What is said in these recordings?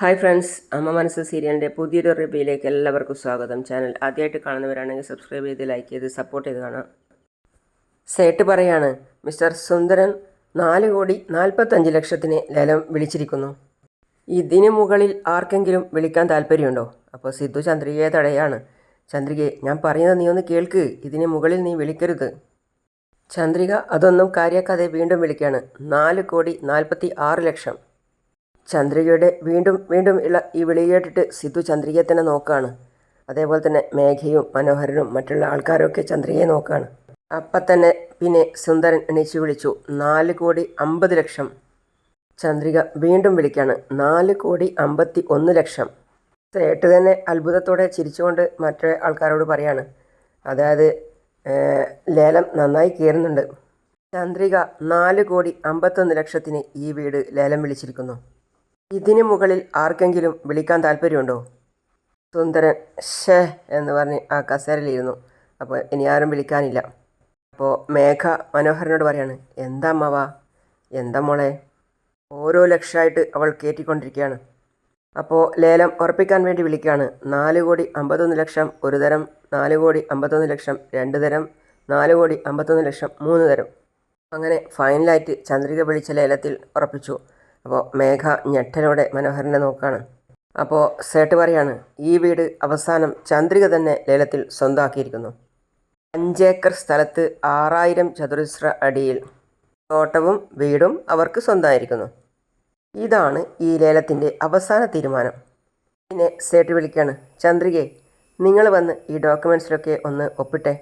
Hi friends അമ്മ മനസ്സ് സീരിയലിന്റെ പുതിയൊരു റിവ്യൂയിലേക്ക് എല്ലാവർക്കും സ്വാഗതം. ചാനൽ ആദ്യമായിട്ട് കാണുന്നവരാണെങ്കിൽ സബ്സ്ക്രൈബ് ചെയ്ത് ലൈക്ക് ചെയ്ത് സപ്പോർട്ട് ചെയ്ത് കാണാം. സേട്ട് പറയാണ് മിസ്റ്റർ സുന്ദരൻ നാല് കോടി നാൽപ്പത്തഞ്ച് ലക്ഷത്തിന് ലലം വിളിച്ചിരിക്കുന്നു. ഇതിന് മുകളിൽ ആർക്കെങ്കിലും വിളിക്കാൻ താല്പര്യമുണ്ടോ? അപ്പോൾ സിദ്ധു ചന്ദ്രികയെ തടയാണ്. ചന്ദ്രികയെ ഞാൻ പറയുന്നത് നീ ഒന്ന് കേൾക്ക്. ഇതിന് മുകളിൽ നീ വിളിക്കരുത്. ചന്ദ്രിക അതൊന്നും കാര്യാക്കാതെ വീണ്ടും വിളിക്കുകയാണ്. നാല് കോടി നാൽപ്പത്തി ആറ് ലക്ഷം. ചന്ദ്രികയുടെ വീണ്ടും വീണ്ടും ഇള ഈ വിളി കേട്ടിട്ട് സിദ്ധു ചന്ദ്രികയെ തന്നെ നോക്കുകയാണ് അതേപോലെ തന്നെ മേഘയും മനോഹരനും മറ്റുള്ള ആൾക്കാരൊക്കെ ചന്ദ്രികയെ നോക്കുകയാണ് അപ്പം തന്നെ പിന്നെ സുന്ദരൻ എണീച്ച് വിളിച്ചു. നാല് കോടി അമ്പത് ലക്ഷം. ചന്ദ്രിക വീണ്ടും വിളിക്കുകയാണ് നാല് കോടി അമ്പത്തി ഒന്ന് ലക്ഷം. സേട്ട് തന്നെ അത്ഭുതത്തോടെ ചിരിച്ചുകൊണ്ട് മറ്റേ ആൾക്കാരോട് പറയാണ്. അതായത് ലേലം നന്നായി കയറുന്നുണ്ട്. ചന്ദ്രിക നാല് കോടി അമ്പത്തൊന്ന് ലക്ഷത്തിന് ഈ വീട് ലേലം വിളിച്ചിരിക്കുന്നു. ഇതിനു മുകളിൽ ആർക്കെങ്കിലും വിളിക്കാൻ താല്പര്യമുണ്ടോ? സുന്ദരൻ ഷേ എന്ന് പറഞ്ഞ് ആ കസേരയിലിരുന്നു. അപ്പോൾ ഇനി ആരും വിളിക്കാനില്ല. അപ്പോൾ മേഘ മനോഹരനോട് പറയാണ് എന്താ അമ്മവാ? എന്താ മോളെ? ഓരോ ലക്ഷമായിട്ട് അവൾ കയറ്റിക്കൊണ്ടിരിക്കുകയാണ് അപ്പോൾ ലേലം ഉറപ്പിക്കാൻ വേണ്ടി വിളിക്കുകയാണ്. നാല് കോടി അമ്പത്തൊന്ന് ലക്ഷം ഒരു തരം നാല് കോടി അമ്പത്തൊന്ന് ലക്ഷം രണ്ട് തരം നാല് കോടി അമ്പത്തൊന്ന് ലക്ഷം മൂന്ന് തരം. അങ്ങനെ ഫൈനലായിട്ട് ചന്ദ്രിക വിളിച്ച ലേലത്തിൽ ഉറപ്പിച്ചു. അപ്പോൾ മേഘ ഞെട്ടലോടെ മനോഹരനെ നോക്കുകയാണ് അപ്പോൾ സേട്ട് പറയാണ് ഈ വീട് അവസാനം ചന്ദ്രിക തന്നെ ലേലത്തിൽ സ്വന്തമാക്കിയിരിക്കുന്നു അഞ്ചേക്കർ സ്ഥലത്ത് ആറായിരം ചതുരശ്ര അടിയിൽ തോട്ടവും വീടും അവർക്ക് സ്വന്തമായിരിക്കുന്നു ഇതാണ് ഈ ലേലത്തിന്റെ അവസാന തീരുമാനം. പിന്നെ സേട്ട് വിളിക്കുകയാണ് ചന്ദ്രികയെ നിങ്ങൾ വന്ന് ഈ ഡോക്യുമെന്റ്സിലൊക്കെ ഒന്ന് ഒപ്പിട്ടെ.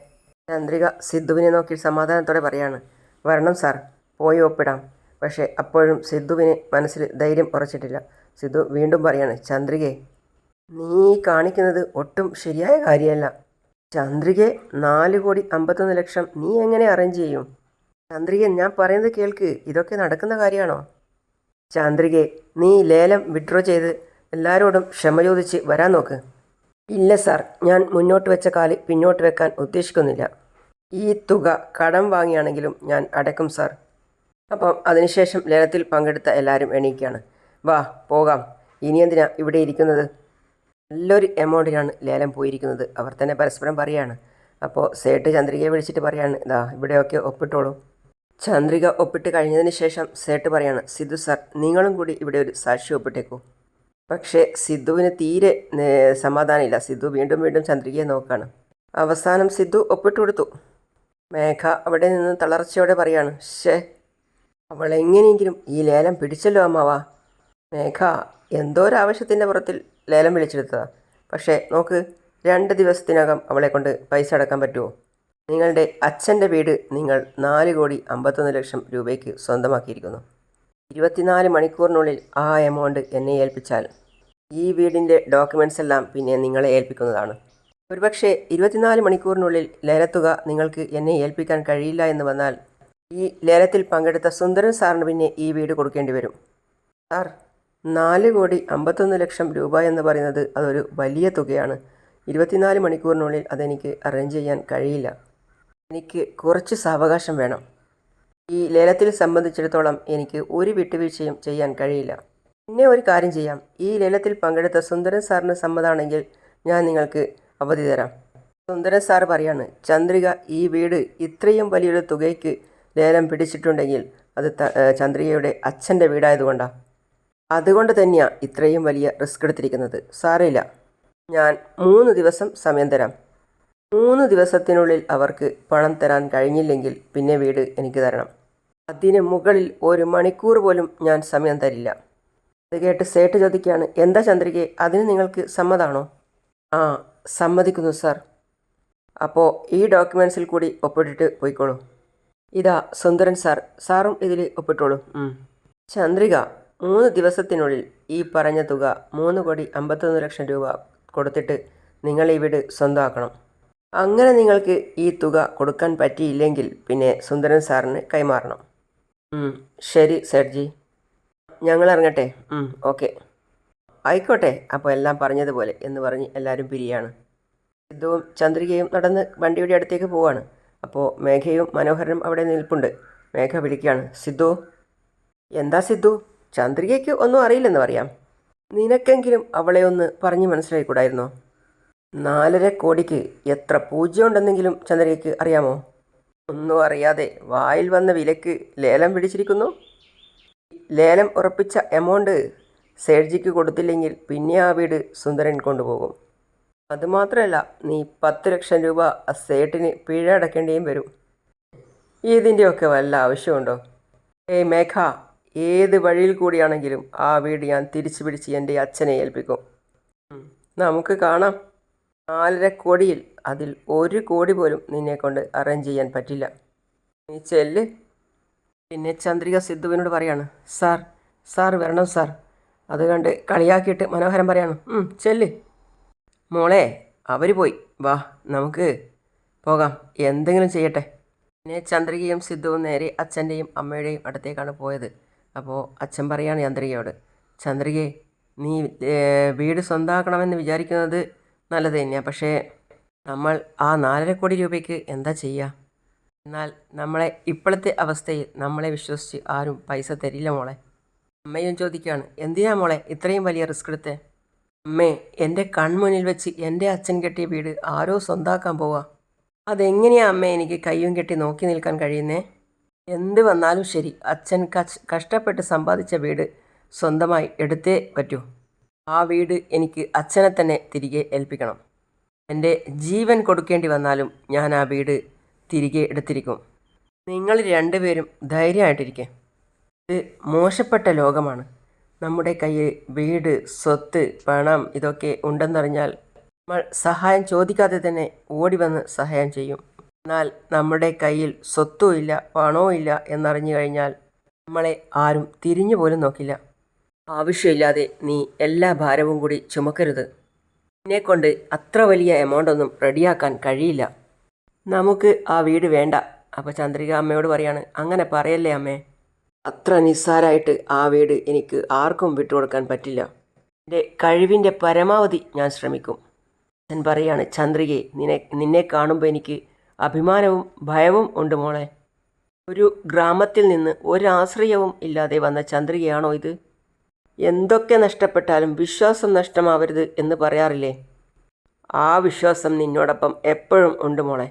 ചന്ദ്രിക സിദ്ധുവിനെ നോക്കി സമാധാനത്തോടെ പറയാണ് വരണം സാർ പോയി ഒപ്പിടാം. പക്ഷേ അപ്പോഴും സിദ്ധുവിന് മനസ്സിൽ ധൈര്യം ഉറച്ചിട്ടില്ല. സിദ്ധു വീണ്ടും പറയാണ് ചന്ദ്രികയെ നീ കാണിക്കുന്നത് ഒട്ടും ശരിയായ കാര്യമല്ല. ചന്ദ്രികയെ നാല് കോടി അമ്പത്തൊന്ന് ലക്ഷം നീ എങ്ങനെ അറേഞ്ച് ചെയ്യും? ചന്ദ്രിക ഞാൻ പറയുന്നത് കേൾക്ക്. ഇതൊക്കെ നടക്കുന്ന കാര്യമാണോ? ചന്ദ്രികയെ നീ ലേലം വിഡ്രോ ചെയ്ത് എല്ലാവരോടും ക്ഷമ ചോദിച്ച് വരാൻ നോക്ക്. ഇല്ല സാർ ഞാൻ മുന്നോട്ട് വെച്ച കാൽ പിന്നോട്ട് വെക്കാൻ ഉദ്ദേശിക്കുന്നില്ല. ഈ തുക കടം വാങ്ങിയാണെങ്കിലും ഞാൻ അടക്കും സാർ അപ്പം അതിനുശേഷം ലേലത്തിൽ പങ്കെടുത്ത എല്ലാവരും എണീക്കുകയാണ് വാ പോകാം. ഇനി എന്തിനാ ഇവിടെ ഇരിക്കുന്നത്? നല്ലൊരു എമൗണ്ടിനാണ് ലേലം പോയിരിക്കുന്നത്. അവർ തന്നെ പരസ്പരം പറയാണ്. അപ്പോൾ സേട്ട് ചന്ദ്രികയെ വിളിച്ചിട്ട് പറയാണ് ഇതാ ഇവിടെയൊക്കെ ഒപ്പിട്ടോളൂ. ചന്ദ്രിക ഒപ്പിട്ട് കഴിഞ്ഞതിന് ശേഷം സേട്ട് പറയാണ് സിദ്ധു സാർ നിങ്ങളും കൂടി ഇവിടെ ഒരു സാക്ഷി ഒപ്പിട്ടേക്കൂ. പക്ഷേ സിദ്ധുവിന് തീരെ സമാധാനമില്ല. സിദ്ധു വീണ്ടും വീണ്ടും ചന്ദ്രികയെ നോക്കുകയാണ് അവസാനം സിദ്ധു ഒപ്പിട്ട് കൊടുത്തു മേഘ അവിടെ നിന്ന് തളർച്ചയോടെ പറയാണ് ഷേ അവൾ എങ്ങനെയെങ്കിലും ഈ ലേലം പിടിച്ചല്ലോ അമ്മാവ. മേഘ എന്തോ ഒരു ആവശ്യത്തിന്റെ പുറത്തിൽ ലേലം വിളിച്ചെടുത്തതാ. പക്ഷേ നോക്ക് രണ്ട് ദിവസത്തിനകം അവളെ കൊണ്ട് പൈസ അടക്കാൻ പറ്റുമോ നിങ്ങളുടെ അച്ഛന്റെ വീട് നിങ്ങൾ നാല് കോടി അമ്പത്തൊന്ന് ലക്ഷം രൂപയ്ക്ക് സ്വന്തമാക്കിയിരിക്കുന്നു. ഇരുപത്തിനാല് മണിക്കൂറിനുള്ളിൽ ആ എമൗണ്ട് എന്നെ ഏൽപ്പിച്ചാൽ ഈ വീടിന്റെ ഡോക്യുമെന്റ്സ് എല്ലാം പിന്നെ നിങ്ങളെ ഏൽപ്പിക്കുന്നതാണ്. ഒരുപക്ഷെ ഇരുപത്തിനാല് മണിക്കൂറിനുള്ളിൽ ലേലത്തുക നിങ്ങൾക്ക് എന്നെ ഏൽപ്പിക്കാൻ കഴിയില്ല എന്ന് വന്നാൽ ഈ ലേലത്തിൽ പങ്കെടുത്ത സുന്ദരൻ സാറിന് പിന്നെ ഈ വീട് കൊടുക്കേണ്ടി വരും. സാർ നാല് കോടി അമ്പത്തൊന്ന് ലക്ഷം രൂപ എന്ന് പറയുന്നത് അതൊരു വലിയ തുകയാണ്. ഇരുപത്തിനാല് മണിക്കൂറിനുള്ളിൽ അതെനിക്ക് അറേഞ്ച് ചെയ്യാൻ കഴിയില്ല. എനിക്ക് കുറച്ച് സാവകാശം വേണം. ഈ ലേലത്തിൽ സംബന്ധിച്ചിടത്തോളം എനിക്ക് ഒരു വിട്ടുവീഴ്ചയും ചെയ്യാൻ കഴിയില്ല. പിന്നെ ഒരു കാര്യം ചെയ്യാം. ഈ ലേലത്തിൽ പങ്കെടുത്ത സുന്ദരൻ സാറിന് സമ്മതമാണെങ്കിൽ ഞാൻ നിങ്ങൾക്ക് അവധി തരാം. സുന്ദരൻ സാർ പറയാണ് ചന്ദ്രിക ഈ വീട് ഇത്രയും വലിയൊരു തുകയ്ക്ക് ലേലം പിടിച്ചിട്ടുണ്ടെങ്കിൽ അത് ചന്ദ്രികയുടെ അച്ഛന്റെ വീടായതുകൊണ്ടാണ് അതുകൊണ്ട് തന്നെയാണ് ഇത്രയും വലിയ റിസ്ക് എടുത്തിരിക്കുന്നത്. സാരമില്ല. ഞാൻ മൂന്ന് ദിവസം സമയം തരാം. മൂന്ന് ദിവസത്തിനുള്ളിൽ അവർക്ക് പണം തരാൻ കഴിഞ്ഞില്ലെങ്കിൽ പിന്നെ വീട് എനിക്ക് തരണം. അതിന് മുകളിൽ ഒരു മണിക്കൂർ പോലും ഞാൻ സമയം തരില്ല. അത് കേട്ട് സേട്ട് ചോദിക്കുകയാണ് എന്താ ചന്ദ്രികയെ അതിന് നിങ്ങൾക്ക് സമ്മതാണോ? ആ സമ്മതിക്കുന്നു സാർ. അപ്പോൾ ഈ ഡോക്യുമെൻസിൽ കൂടി ഒപ്പിട്ടിട്ട് പോയിക്കോളൂ. ഇതാ സുന്ദരൻ സാർ. സാറും ഇതിൽ ഒപ്പിട്ടോളൂ. ചന്ദ്രിക മൂന്ന് ദിവസത്തിനുള്ളിൽ ഈ പറഞ്ഞ തുക മൂന്ന് കോടി അമ്പത്തൊന്ന് ലക്ഷം രൂപ കൊടുത്തിട്ട് നിങ്ങൾ ഈ വീട് സ്വന്തമാക്കണം. അങ്ങനെ നിങ്ങൾക്ക് ഈ തുക കൊടുക്കാൻ പറ്റിയില്ലെങ്കിൽ പിന്നെ സുന്ദരൻ സാറിന് കൈമാറണം. ശരി സർജി ഞങ്ങൾ ഇറങ്ങട്ടെ. ഓക്കെ. ആയിക്കോട്ടെ. അപ്പോൾ എല്ലാം പറഞ്ഞതുപോലെ എന്ന് പറഞ്ഞ് എല്ലാവരും പിരിയാണ്. സിദ്ധുവും ചന്ദ്രികയും നടന്ന് വണ്ടിയുടെ അടുത്തേക്ക് പോവാണ്. അപ്പോൾ മേഘയും മനോഹരനും അവിടെ നിൽപ്പുണ്ട്. മേഘ വിളിക്കുകയാണ് സിദ്ധു. എന്താ സിദ്ധു? ചന്ദ്രികയ്ക്ക് ഒന്നും അറിയില്ലെന്ന് പറയാം. നിനക്കെങ്കിലും അവളെ ഒന്ന് പറഞ്ഞു മനസ്സിലായിക്കൂടായിരുന്നോ? നാലര കോടിക്ക് എത്ര പൂജ്യം ഉണ്ടെന്നെങ്കിലും ചന്ദ്രയ്ക്ക് അറിയാമോ? ഒന്നും അറിയാതെ വായിൽ വന്ന വിലക്ക് ലേലം പിടിച്ചിരിക്കുന്നു. ലേലം ഉറപ്പിച്ച എമൗണ്ട് സേഡ്ജിക്ക് കൊടുത്തില്ലെങ്കിൽ പിന്നെ ആ വീട് സുന്ദരൻ കൊണ്ടുപോകും. അതുമാത്രമല്ല നീ പത്ത് ലക്ഷം രൂപ ആ സേട്ടിന് പിഴ അടക്കേണ്ടിയും വരും. ഇതിന്റെയൊക്കെ വല്ല ആവശ്യമുണ്ടോ? ഏയ് മേഘ ഏത് വഴിയിൽ കൂടിയാണെങ്കിലും ആ വീട് ഞാൻ തിരിച്ചു പിടിച്ച് എന്റെ അച്ഛനെ ഏൽപ്പിക്കും. നമുക്ക് കാണാം. നാലര കോടിയിൽ അതിൽ ഒരു കോടി പോലും നിന്നെ കൊണ്ട് അറേഞ്ച് ചെയ്യാൻ പറ്റില്ല. നീ ചെല്ല്. പിന്നെ ചന്ദ്രിക സിദ്ധുവിനോട് പറയാണ് സാർ സാർ വരണം സാർ. അത് കണ്ട് കളിയാക്കിയിട്ട് മനോഹരം പറയാണ്. ചെല്ല്. മോളെ അവർ പോയി. വാ നമുക്ക് പോകാം. എന്തെങ്കിലും ചെയ്യട്ടെ. പിന്നെ ചന്ദ്രികയും സിദ്ധുവും നേരെ അച്ഛന്റെയും അമ്മയുടെയും അടുത്തേക്കാണ് പോയത്. അപ്പോൾ അച്ഛൻ പറയാണ് ചന്ദ്രികയോട് ചന്ദ്രികയെ നീ വീട് സ്വന്തമാക്കണമെന്ന് വിചാരിക്കുന്നത് നല്ലത് തന്നെയാണ് പക്ഷേ നമ്മൾ ആ നാലര കോടി രൂപയ്ക്ക് എന്താ ചെയ്യുക എന്നാൽ നമ്മളെ ഇപ്പോഴത്തെ അവസ്ഥയിൽ നമ്മളെ വിശ്വസിച്ച് ആരും പൈസ തരില്ല മോളെ. അമ്മയും ചോദിക്കുകയാണ് എന്തിനാ മോളെ ഇത്രയും വലിയ റിസ്ക് എടുത്തേ? അമ്മേ എന്റെ കൺമുന്നിൽ വെച്ച് എന്റെ അച്ഛൻ കെട്ടിയ വീട് ആരോ സ്വന്താക്കാൻ പോവാ. അതെങ്ങനെയാ അമ്മേ എനിക്ക് കയ്യും കെട്ടി നോക്കി നിൽക്കാൻ കഴിയുന്നേ? എന്ത് വന്നാലും ശരി അച്ഛൻ കഷ്ടപ്പെട്ട് സമ്പാദിച്ച വീട് സ്വന്തമായി എടുത്തേ പറ്റൂ. ആ വീട് എനിക്ക് അച്ഛനെ തന്നെ തിരികെ ഏൽപ്പിക്കണം. എന്റെ ജീവൻ കൊടുക്കേണ്ടി വന്നാലും ഞാൻ ആ വീട് തിരികെ എടുത്തിരിക്കും. നിങ്ങൾ രണ്ടുപേരും ധൈര്യമായിട്ടിരിക്കെ. ഇത് മോശപ്പെട്ട ലോകമാണ്. നമ്മുടെ കയ്യിൽ വീട് സ്വത്ത് പണം ഇതൊക്കെ ഉണ്ടെന്നറിഞ്ഞാൽ നമ്മൾ സഹായം ചോദിക്കാതെ തന്നെ ഓടി വന്ന് സഹായം ചെയ്യും. എന്നാൽ നമ്മുടെ കയ്യിൽ സ്വത്തും ഇല്ല പണവും ഇല്ല എന്നറിഞ്ഞു കഴിഞ്ഞാൽ നമ്മളെ ആരും തിരിഞ്ഞു പോലും നോക്കില്ല. ആവശ്യമില്ലാതെ നീ എല്ലാ ഭാരവും കൂടി ചുമക്കരുത്. എന്നെക്കൊണ്ട് അത്ര വലിയ എമൗണ്ട് ഒന്നും റെഡിയാക്കാൻ കഴിയില്ല. നമുക്ക് ആ വീട് വേണ്ട. അപ്പോൾ ചന്ദ്രിക അമ്മയോട് പറയാണ് അങ്ങനെ പറയല്ലേ അമ്മേ? അത്ര നിസ്സാരമായിട്ട് ആ വീട് എനിക്ക് ആർക്കും വിട്ടുകൊടുക്കാൻ പറ്റില്ല. എന്റെ കഴിവിന്റെ പരമാവധി ഞാൻ ശ്രമിക്കും. അച്ഛൻ പറയാണ് ചന്ദ്രികയെ നിന്നെ നിന്നെ കാണുമ്പോൾ എനിക്ക് അഭിമാനവും ഭയവും ഉണ്ട് മോളെ. ഒരു ഗ്രാമത്തിൽ നിന്ന് ഒരാശ്രയവും ഇല്ലാതെ വന്ന ചന്ദ്രികയാണോ ഇത്? എന്തൊക്കെ നഷ്ടപ്പെട്ടാലും വിശ്വാസം നഷ്ടമാവരുത് എന്ന് പറയാറില്ലേ? ആ വിശ്വാസം നിന്നോടൊപ്പം എപ്പോഴും ഉണ്ട് മോളെ.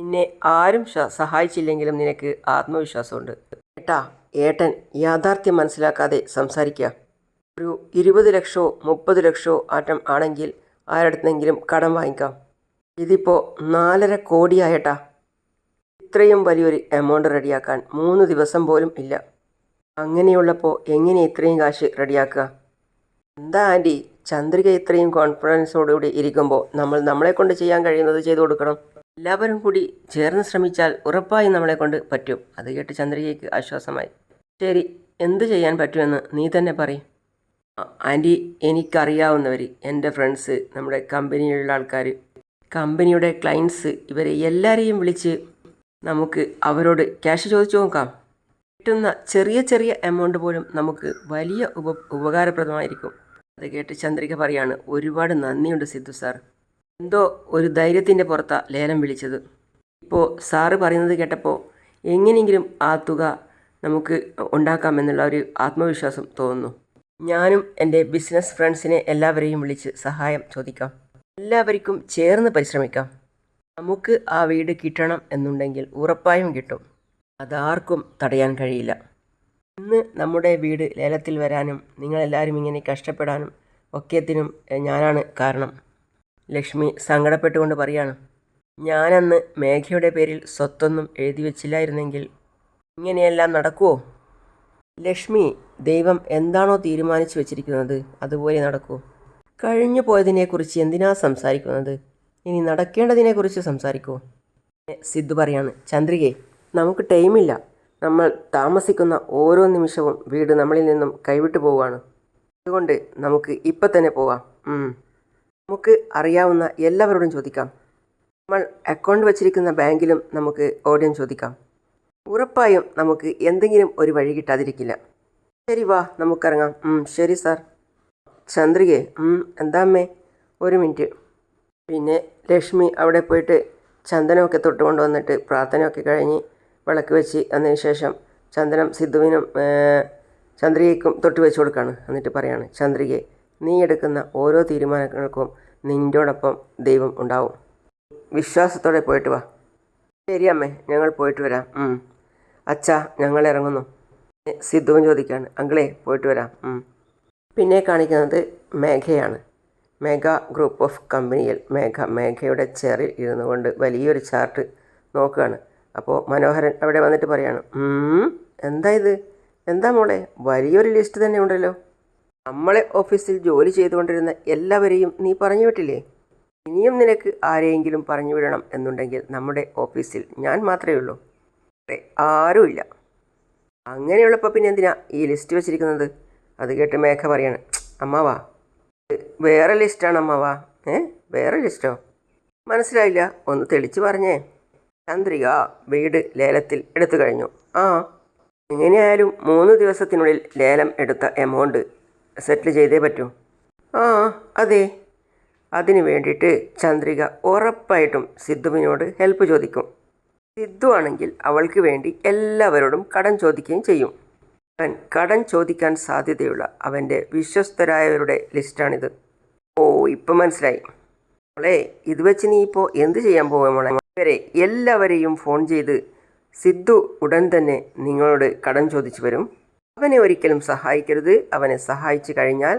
നിന്നെ ആരും സഹായിച്ചില്ലെങ്കിലും നിനക്ക് ആത്മവിശ്വാസമുണ്ട്. ഏട്ടാ ഏട്ടൻ യാഥാർത്ഥ്യം മനസ്സിലാക്കാതെ സംസാരിക്കുക ഒരു ഇരുപത് ലക്ഷമോ മുപ്പത് ലക്ഷമോ ആറ്റം ആണെങ്കിൽ ആരടുത്തെങ്കിലും കടം വാങ്ങിക്കാം. ഇതിപ്പോൾ നാലര കോടിയായട്ടാ. ഇത്രയും വലിയൊരു എമൗണ്ട് റെഡിയാക്കാൻ മൂന്ന് ദിവസം പോലും ഇല്ല. അങ്ങനെയുള്ളപ്പോൾ എങ്ങനെ ഇത്രയും കാശ് റെഡിയാക്കുക? എന്താ ആന്റി ചന്ദ്രിക ഇത്രയും കോൺഫിഡൻസോടുകൂടി ഇരിക്കുമ്പോൾ നമ്മൾ നമ്മളെ കൊണ്ട് ചെയ്യാൻ കഴിയുന്നത് ചെയ്തു കൊടുക്കണം. എല്ലാവരും കൂടി ചേർന്ന് ശ്രമിച്ചാൽ ഉറപ്പായും നമ്മളെ കൊണ്ട് പറ്റും. അത് കേട്ട് ചന്ദ്രികയ്ക്ക് ആശ്വാസമായി. ശരി എന്ത് ചെയ്യാൻ പറ്റുമെന്ന് നീ തന്നെ പറയും. ആന്റി എനിക്കറിയാവുന്നവർ എന്റെ ഫ്രണ്ട്സ് നമ്മുടെ കമ്പനിയിലുള്ള ആൾക്കാർ കമ്പനിയുടെ ക്ലയൻസ് ഇവരെ എല്ലാവരെയും വിളിച്ച് നമുക്ക് അവരോട് ക്യാഷ് ചോദിച്ചു നോക്കാം. കിട്ടുന്ന ചെറിയ ചെറിയ എമൗണ്ട് പോലും നമുക്ക് വലിയ ഉപ ഉപകാരപ്രദമായിരിക്കും. അത് കേട്ട് ചന്ദ്രിക പറയാണ് ഒരുപാട് നന്ദിയുണ്ട് സിദ്ധു സാർ. എന്തോ ഒരു ധൈര്യത്തിന്റെ പുറത്താണ് ലേലം വിളിച്ചത്. ഇപ്പോൾ സാറ് പറയുന്നത് കേട്ടപ്പോൾ എങ്ങനെയെങ്കിലും ആ തുക നമുക്ക് ഉണ്ടാക്കാമെന്നുള്ള ഒരു ആത്മവിശ്വാസം തോന്നുന്നു. ഞാനും എന്റെ ബിസിനസ് ഫ്രണ്ട്സിനെ എല്ലാവരെയും വിളിച്ച് സഹായം ചോദിക്കാം. എല്ലാവർക്കും ചേർന്ന് പരിശ്രമിക്കാം. നമുക്ക് ആ വീട് കിട്ടണം എന്നുണ്ടെങ്കിൽ ഉറപ്പായും കിട്ടും. അതാർക്കും തടയാൻ കഴിയില്ല. ഇന്ന് നമ്മുടെ വീട് ലേലത്തിൽ വരാനും നിങ്ങളെല്ലാവരും ഇങ്ങനെ കഷ്ടപ്പെടാനും ഒക്കെത്തിനും ഞാനാണ് കാരണം. ലക്ഷ്മി സങ്കടപ്പെട്ടുകൊണ്ട് പറയാണ്. ഞാനന്ന് മേഘയുടെ പേരിൽ സ്വത്തൊന്നും എഴുതി വച്ചില്ലായിരുന്നെങ്കിൽ ഇങ്ങനെയെല്ലാം നടക്കുമോ ലക്ഷ്മി ദൈവം എന്താണോ തീരുമാനിച്ചു വെച്ചിരിക്കുന്നത് അതുപോലെ നടക്കൂ. കഴിഞ്ഞു പോയതിനെക്കുറിച്ച് എന്തിനാ സംസാരിക്കുന്നത്? ഇനി നടക്കേണ്ടതിനെക്കുറിച്ച് സംസാരിക്കൂ. സിദ്ധു പറയാണ്. ചന്ദ്രികേ നമുക്ക് ടൈമില്ല. നമ്മൾ താമസിക്കുന്ന ഓരോ നിമിഷവും വീട് നമ്മളിൽ നിന്നും കൈവിട്ടു പോവുകയാണ്. അതുകൊണ്ട് നമുക്ക് ഇപ്പം തന്നെ പോവാം. നമുക്ക് അറിയാവുന്ന എല്ലാവരോടും ചോദിക്കാം. നമ്മൾ അക്കൗണ്ട് വച്ചിരിക്കുന്ന ബാങ്കിലും നമുക്ക് ഓടിയം ചോദിക്കാം. ഉറപ്പായും നമുക്ക് എന്തെങ്കിലും ഒരു വഴി കിട്ടാതിരിക്കില്ല. ശരി വാ നമുക്കിറങ്ങാം. ശരി സാർ ചന്ദ്രികെ എന്താമ്മേ ഒരു മിനിറ്റ് പിന്നെ ലക്ഷ്മി അവിടെ പോയിട്ട് ചന്ദനമൊക്കെ തൊട്ട് കൊണ്ടുവന്നിട്ട് പ്രാർത്ഥനയൊക്കെ കഴിഞ്ഞ് വിളക്ക് വെച്ച് അതിന് ശേഷം ചന്ദനം സിദ്ധുവിനും ചന്ദ്രികയ്ക്കും തൊട്ട് വെച്ച് കൊടുക്കുകയാണ് എന്നിട്ട് പറയാണ് ചന്ദ്രികയെ നീ എടുക്കുന്ന ഓരോ തീരുമാനങ്ങൾക്കും നിന്റോടൊപ്പം ദൈവം ഉണ്ടാവും. വിശ്വാസത്തോടെ പോയിട്ട് വാ. ശരി അമ്മേ ഞങ്ങൾ പോയിട്ട് വരാം. അച്ഛാ ഞങ്ങൾ ഇറങ്ങുന്നു. സിദ്ധുവും ചോദിക്കുകയാണ് അങ്കിളെ പോയിട്ട് വരാം. പിന്നെ കാണിക്കുന്നത് മേഘയാണ്. മേഘ ഗ്രൂപ്പ് ഓഫ് കമ്പനിയിൽ മേഘ മേഘയുടെ ചെയറിൽ ഇരുന്നു കൊണ്ട് വലിയൊരു ചാർട്ട് നോക്കുകയാണ്. അപ്പോൾ മനോഹരൻ അവിടെ വന്നിട്ട് പറയാണ് എന്താ ഇത്? എന്താ മോളെ? വലിയൊരു ലിസ്റ്റ് തന്നെ ഉണ്ടല്ലോ. നമ്മളെ ഓഫീസിൽ ജോലി ചെയ്തുകൊണ്ടിരുന്ന എല്ലാവരെയും നീ പറഞ്ഞു വിട്ടില്ലേ? ഇനിയും നിനക്ക് ആരെയെങ്കിലും പറഞ്ഞു വിടണം എന്നുണ്ടെങ്കിൽ നമ്മുടെ ഓഫീസിൽ ഞാൻ മാത്രമേ ഉള്ളൂ. അതെ ആരുമില്ല. അങ്ങനെയുള്ളപ്പോൾ പിന്നെ എന്തിനാ ഈ ലിസ്റ്റ് വെച്ചിരിക്കുന്നത്? അത് കേട്ട് മേഘ പറയാണ് അമ്മാവാ. വേറെ ലിസ്റ്റാണ് അമ്മാവാ. ഏ വേറെ ലിസ്റ്റോ? മനസ്സിലായില്ല ഒന്ന് തെളിച്ച് പറഞ്ഞേ. ചന്ദ്രിക വീട് ലേലത്തിൽ എടുത്തു കഴിഞ്ഞു. ആ എങ്ങനെയായാലും മൂന്ന് ദിവസത്തിനുള്ളിൽ ലേലം എടുത്ത എമൗണ്ട് സെറ്റിൽ ചെയ്തേ പറ്റൂ. ആ അതെ. അതിനു വേണ്ടിയിട്ട് ചന്ദ്രിക ഉറപ്പായിട്ടും സിദ്ധുവിനോട് ഹെൽപ്പ് ചോദിക്കും. സിദ്ധു ആണെങ്കിൽ അവൾക്ക് വേണ്ടി എല്ലാവരോടും കടം ചോദിക്കുകയും ചെയ്യും. അവൻ കടം ചോദിക്കാൻ സാധ്യതയുള്ള അവന്റെ വിശ്വസ്തരായവരുടെ ലിസ്റ്റാണിത്. ഓ ഇപ്പം മനസ്സിലായി. മോളെ ഇത് വെച്ച് നീ ഇപ്പോൾ എന്ത് ചെയ്യാൻ പോവുക മോളെ? ഇവരെ എല്ലാവരെയും ഫോൺ ചെയ്ത് സിദ്ധു ഉടൻ തന്നെ നിങ്ങളോട് കടം ചോദിച്ചു വരും. അവനെ ഒരിക്കലും സഹായിക്കരുത്. അവനെ സഹായിച്ചു കഴിഞ്ഞാൽ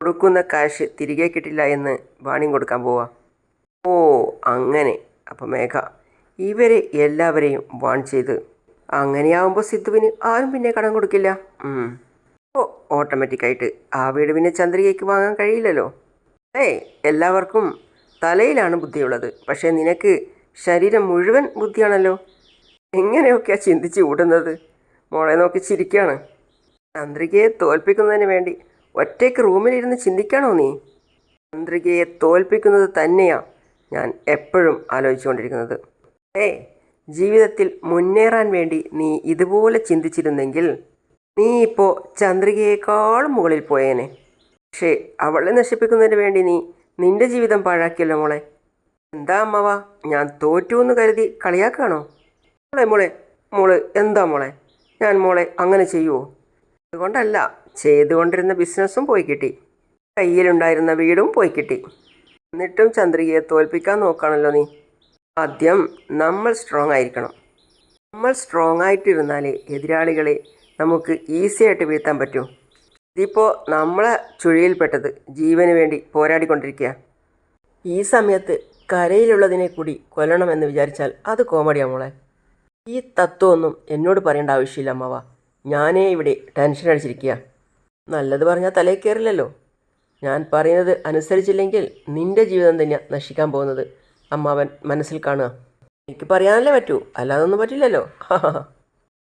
കൊടുക്കുന്ന കാശ് തിരികെ കിട്ടില്ല എന്ന് വാണിംഗ് കൊടുക്കാൻ പോവാ. ഓ അങ്ങനെ. അപ്പം മേഘ ഇവരെ എല്ലാവരെയും വാൺ ചെയ്ത് അങ്ങനെയാവുമ്പോൾ സിദ്ധുവിന് ആരും പിന്നെ കടം കൊടുക്കില്ല. ഓ ഓട്ടോമാറ്റിക്കായിട്ട് ആ വീട് പിന്നെ ചന്ദ്രികയ്ക്ക് വാങ്ങാൻ കഴിയില്ലല്ലോ. ഏയ് എല്ലാവർക്കും തലയിലാണ് ബുദ്ധിയുള്ളത്. പക്ഷേ നിനക്ക് ശരീരം മുഴുവൻ ബുദ്ധിയാണല്ലോ. എങ്ങനെയൊക്കെയാണ് ചിന്തിച്ച് കൂടുന്നത് മോളെ നോക്കി ചിരിക്കുകയാണ് ചന്ദ്രികയെ തോൽപ്പിക്കുന്നതിന് വേണ്ടി ഒറ്റയ്ക്ക് റൂമിലിരുന്ന് ചിന്തിക്കണോ നീ? ചന്ദ്രികയെ തോൽപ്പിക്കുന്നത് തന്നെയാ ഞാൻ എപ്പോഴും ആലോചിച്ചുകൊണ്ടിരിക്കുന്നത്. ഏ ജീവിതത്തിൽ മുന്നേറാൻ വേണ്ടി നീ ഇതുപോലെ ചിന്തിച്ചിരുന്നെങ്കിൽ നീ ഇപ്പോൾ ചന്ദ്രികയേക്കാളും മുകളിൽ പോയേനെ. പക്ഷേ അവളെ നശിപ്പിക്കുന്നതിന് വേണ്ടി നീ നിന്റെ ജീവിതം പാഴാക്കിയല്ലോ മോളെ. എന്താ അമ്മവ ഞാൻ തോറ്റു എന്ന് കരുതി കളിയാക്കാണോ മോളെ മോളെ മോൾ എന്താ മോളെ? ഞാൻ മോളെ അങ്ങനെ ചെയ്യുമോ അതുകൊണ്ടല്ല ചെയ്തുകൊണ്ടിരുന്ന ബിസിനസ്സും പോയി കിട്ടി. കയ്യിലുണ്ടായിരുന്ന വീടും പോയി കിട്ടി. എന്നിട്ടും ചന്ദ്രികയെ തോൽപ്പിക്കാൻ നോക്കുകയാണല്ലോ നീ. ആദ്യം നമ്മൾ സ്ട്രോങ് ആയിരിക്കണം. നമ്മൾ സ്ട്രോങ് ആയിട്ടിരുന്നാലേ എതിരാളികളെ നമുക്ക് ഈസി ആയിട്ട് വീഴ്ത്താൻ പറ്റും. ഇതിപ്പോൾ നമ്മളെ ചുഴിയിൽപ്പെട്ടത് ജീവന് വേണ്ടി പോരാടിക്കൊണ്ടിരിക്കുക. ഈ സമയത്ത് കരയിലുള്ളതിനെ കൂടി കൊല്ലണമെന്ന് വിചാരിച്ചാൽ അത് കോമഡിയാ മോളെ. ഈ തത്വമൊന്നും എന്നോട് പറയേണ്ട ആവശ്യമില്ല അമ്മവ. ഞാനേ ഇവിടെ ടെൻഷൻ അടിച്ചിരിക്കുക നല്ലത് പറഞ്ഞാൽ തലയിൽ കയറില്ലല്ലോ ഞാൻ പറയുന്നത് അനുസരിച്ചില്ലെങ്കിൽ നിന്റെ ജീവിതം തന്നെയാണ് നശിക്കാൻ പോകുന്നത്. അമ്മാവൻ മനസ്സിൽ കാണുക. എനിക്ക് പറയാനല്ലേ പറ്റൂ. അല്ലാതൊന്നും പറ്റില്ലല്ലോ.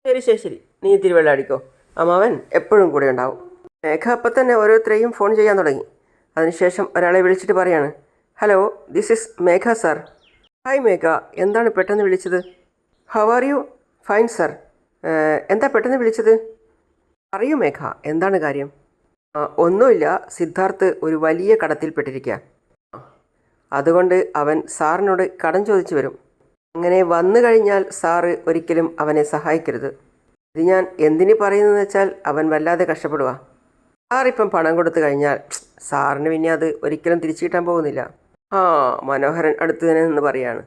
ശരി ശരി ശരി. നീ തിരുവള്ള അടിക്കോ. അമ്മാവൻ എപ്പോഴും കൂടെ ഉണ്ടാവും. മേഘ അപ്പം തന്നെ ഓരോരുത്തരെയും ഫോൺ ചെയ്യാൻ തുടങ്ങി. അതിനുശേഷം ഒരാളെ വിളിച്ചിട്ട് പറയാണ്. Hello this is Megha sir hi Megha. എന്താണ് പെട്ടെന്ന് വിളിച്ചത്? How are you fine sir എന്താ പെട്ടെന്ന് വിളിച്ചത്? അറിയൂ മേഘ? എന്താണ് കാര്യം? ഒന്നുമില്ല. സിദ്ധാർത്ഥ് ഒരു വലിയ കടത്തിൽപ്പെട്ടിരിക്കുക അതുകൊണ്ട് അവൻ സാറിനോട് കടം ചോദിച്ചു വരും. അങ്ങനെ വന്നു കഴിഞ്ഞാൽ സാറ് ഒരിക്കലും അവനെ സഹായിക്കരുത്. ഇത് ഞാൻ എന്തിന് പറയുന്നതെന്ന് വെച്ചാൽ അവൻ വല്ലാതെ കഷ്ടപ്പെടുക സാറിപ്പം പണം കൊടുത്തു കഴിഞ്ഞാൽ സാറിന് പിന്നെ അത് ഒരിക്കലും തിരിച്ചു കിട്ടാൻ പോകുന്നില്ല. ആ മനോഹരൻ അടുത്തു തന്നെ നിന്ന് പറയാണ്.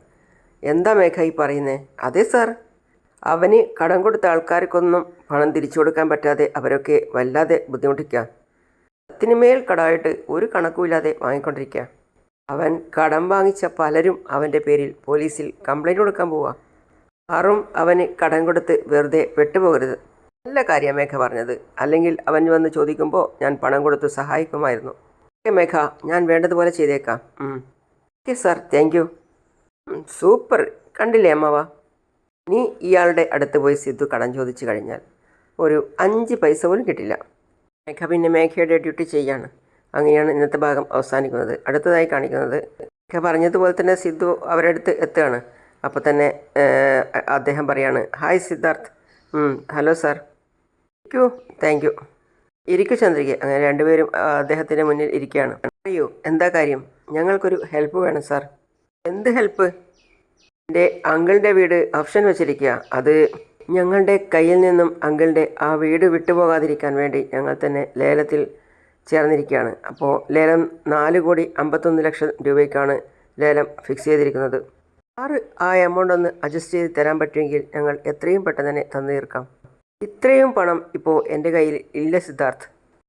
എന്താ മേഘ ഈ പറയുന്നേ? അതെ സാർ. അവന് കടം കൊടുത്ത ആൾക്കാർക്കൊന്നും പണം തിരിച്ചു കൊടുക്കാൻ പറ്റാതെ അവരൊക്കെ വല്ലാതെ ബുദ്ധിമുട്ടിക്കുക പത്തിനുമേൽ കടമായിട്ട് ഒരു കണക്കുമില്ലാതെ വാങ്ങിക്കൊണ്ടിരിക്കുക അവൻ കടം വാങ്ങിച്ച പലരും അവന്റെ പേരിൽ പോലീസിൽ കംപ്ലൈന്റ് കൊടുക്കാൻ പോവുക ആറും അവന് കടം കൊടുത്ത് വെറുതെ പെട്ടുപോകരുത്. നല്ല കാര്യം മേഘ പറഞ്ഞത്. അല്ലെങ്കിൽ അവൻ വന്ന് ചോദിക്കുമ്പോൾ ഞാൻ പണം കൊടുത്ത് സഹായിക്കുമായിരുന്നു. ഓക്കെ മേഘ ഞാൻ വേണ്ടതുപോലെ ചെയ്തേക്കാം. Okay sir thank you. Super. കണ്ടില്ലേ അമ്മവ? നീ ഇയാളുടെ അടുത്ത് പോയി സിദ്ധു കടം ചോദിച്ചു കഴിഞ്ഞാൽ ഒരു അഞ്ച് പൈസ പോലും കിട്ടില്ല. മേഘ പിന്നെ മേഘയുടെ ഡ്യൂട്ടി ചെയ്യാണ്. അങ്ങനെയാണ് ഇന്നത്തെ ഭാഗം അവസാനിക്കുന്നത്. അടുത്തതായി കാണിക്കുന്നത് മേഘ പറഞ്ഞതുപോലെ തന്നെ സിദ്ധു അവരുടെ അടുത്ത് എത്തുകയാണ്. അപ്പോൾ തന്നെ അദ്ദേഹം പറയാണ് ഹായ് സിദ്ധാർത്ഥ്. ഹലോ സാർ ഇരിക്കൂ താങ്ക് യു ഇരിക്കൂ ചന്ദ്രിക. അങ്ങനെ രണ്ടുപേരും അദ്ദേഹത്തിന്റെ മുന്നിൽ ഇരിക്കുകയാണ്. അയ്യോ എന്താ കാര്യം? ഞങ്ങൾക്കൊരു ഹെൽപ്പ് വേണം സാർ എന്ത് ഹെൽപ്പ് എന്റെ അങ്കിളിന്റെ വീട് ഓപ്ഷൻ വെച്ചിരിക്കുക. അത് ഞങ്ങളുടെ കയ്യിൽ നിന്നും അങ്കിളിന്റെ ആ വീട് വിട്ടുപോകാതിരിക്കാൻ വേണ്ടി ഞങ്ങൾ തന്നെ ലേലത്തിൽ ചേർന്നിരിക്കുകയാണ്. അപ്പോൾ ലേലം നാല് കോടി അമ്പത്തൊന്ന് ലക്ഷം രൂപയ്ക്കാണ് ലേലം ഫിക്സ് ചെയ്തിരിക്കുന്നത്. ആറ് ആ എമൗണ്ട് ഒന്ന് അഡ്ജസ്റ്റ് ചെയ്ത് തരാൻ പറ്റുമെങ്കിൽ ഞങ്ങൾ എത്രയും പെട്ടെന്ന് തന്നെ തന്നു തീർക്കാം. ഇത്രയും പണം ഇപ്പോൾ എന്റെ കയ്യിൽ ഇല്ല സിദ്ധാർത്ഥ്.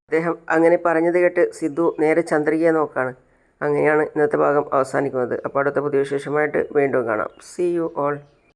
അദ്ദേഹം അങ്ങനെ പറഞ്ഞത് കേട്ട് സിദ്ധു നേരെ ചന്ദ്രികയെ നോക്കാണ്. അങ്ങനെയാണ് ഇന്നത്തെ ഭാഗം അവസാനിക്കുന്നത്. അപ്പോൾ അടുത്ത പുതിയ വിശേഷമായിട്ട് വീണ്ടും കാണാം. C you all